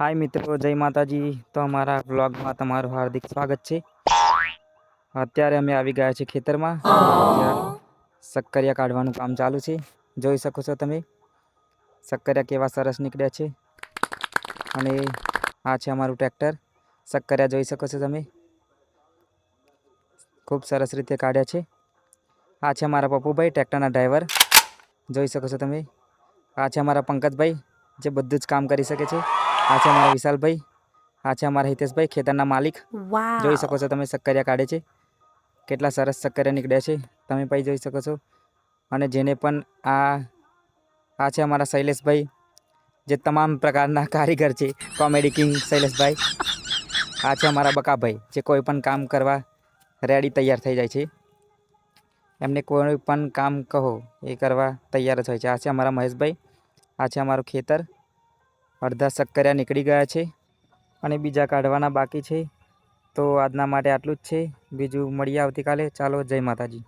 હાય મિત્રો, જય માતાજી. તો અમારા વ્લોગમાં તમારું હાર્દિક સ્વાગત છે. અત્યારે અમે આવી ગયા છીએ ખેતરમાં. સક્કરિયા કાઢવાનું કામ ચાલુ છે. જોઈ શકો છો તમે. શક્કરિયા કેવા સરસ નીકળ્યા છે. અને આ છે અમારું ટ્રેક્ટર શક્કરિયા જોઈ શકો છો તમે. ખૂબ સરસ રીતે કાઢ્યા છે. આ છે અમારા પપ્પુભાઈ ટ્રેક્ટરના ડ્રાઈવર જોઈ શકો છો તમે. આ છે અમારા પંકજભાઈ, જે બધું જ કામ કરી શકે છે. આ છે અમારા વિશાલભાઈ. આ છે અમારા હિતેશભાઈ ખેતરના માલિક. જોઈ શકો છો તમે સક્કરિયા કાઢે છે. કેટલા સરસ સક્કરિયા નીકળ્યા છે. તમે પણ જોઈ શકો છો. અને જેને પણ આ આ છે અમારા શૈલેષભાઈ જે તમામ પ્રકારના કારીગર છે. કોમેડી કિંગ શૈલેષભાઈ. આ છે અમારા બકાભાઈ જે કોઈ પણ કામ કરવા રેડી તૈયાર થઈ જાય છે. એમને કોઈ પણ કામ કહો એ કરવા તૈયાર જ હોય છે. આ છે અમારા મહેશભાઈ. આ છે અમારું ખેતર. અડધા શક્કરિયા નીકળી ગયા છે અને બીજા કાઢવાના બાકી છે. તો આજના માટે આટલું જ છે. બીજું મળીએ આવતીકાલે. ચાલો, જય માતાજી.